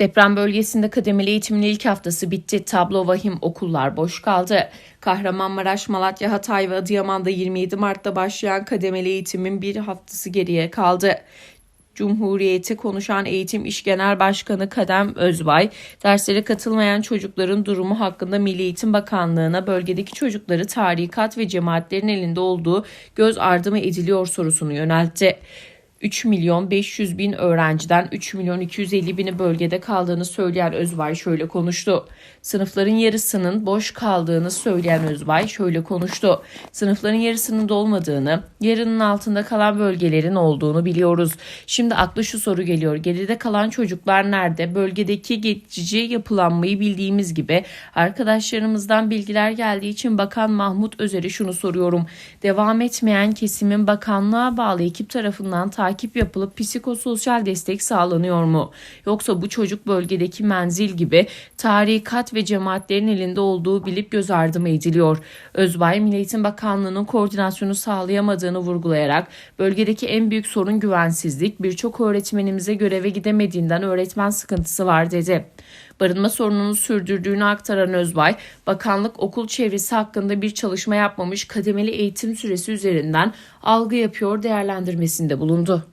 Deprem bölgesinde kademeli eğitimin ilk haftası bitti. Tablo vahim okullar boş kaldı. Kahramanmaraş, Malatya, Hatay ve Adıyaman'da 27 Mart'ta başlayan kademeli eğitimin bir haftası geriye kaldı. Cumhuriyeti konuşan Eğitim İş Genel Başkanı Kadem Özbay, derslere katılmayan çocukların durumu hakkında Milli Eğitim Bakanlığı'na bölgedeki çocukları tarikat ve cemaatlerin elinde olduğu göz ardı mı ediliyor sorusunu yöneltti. 3 milyon 500 bin öğrenciden 3 milyon 250 bini bölgede kaldığını söyleyen Özbay şöyle konuştu. Sınıfların yarısının boş kaldığını söyleyen Özbay şöyle konuştu. Sınıfların yarısının dolmadığını, yarının altında kalan bölgelerin olduğunu biliyoruz. Şimdi aklı şu soru geliyor. Geride kalan çocuklar nerede? Bölgedeki geçici yapılanmayı bildiğimiz gibi arkadaşlarımızdan bilgiler geldiği için Bakan Mahmut Özer'e şunu soruyorum. Devam etmeyen kesimin bakanlığa bağlı ekip tarafından takip yapılıp psikososyal destek sağlanıyor mu? Yoksa bu çocuk bölgedeki menzil gibi tarikat ve cemaatlerin elinde olduğu bilip göz ardı mı ediliyor? Özbay Milli Eğitim Bakanlığı'nın koordinasyonu sağlayamadığını vurgulayarak bölgedeki en büyük sorun güvensizlik, birçok öğretmenimize göreve gidemediğinden öğretmen sıkıntısı var dedi. Barınma sorununu sürdürdüğünü aktaran Özbay, bakanlık okul çevresi hakkında bir çalışma yapmamış kademeli eğitim süresi üzerinden algı yapıyor değerlendirmesinde bulundu.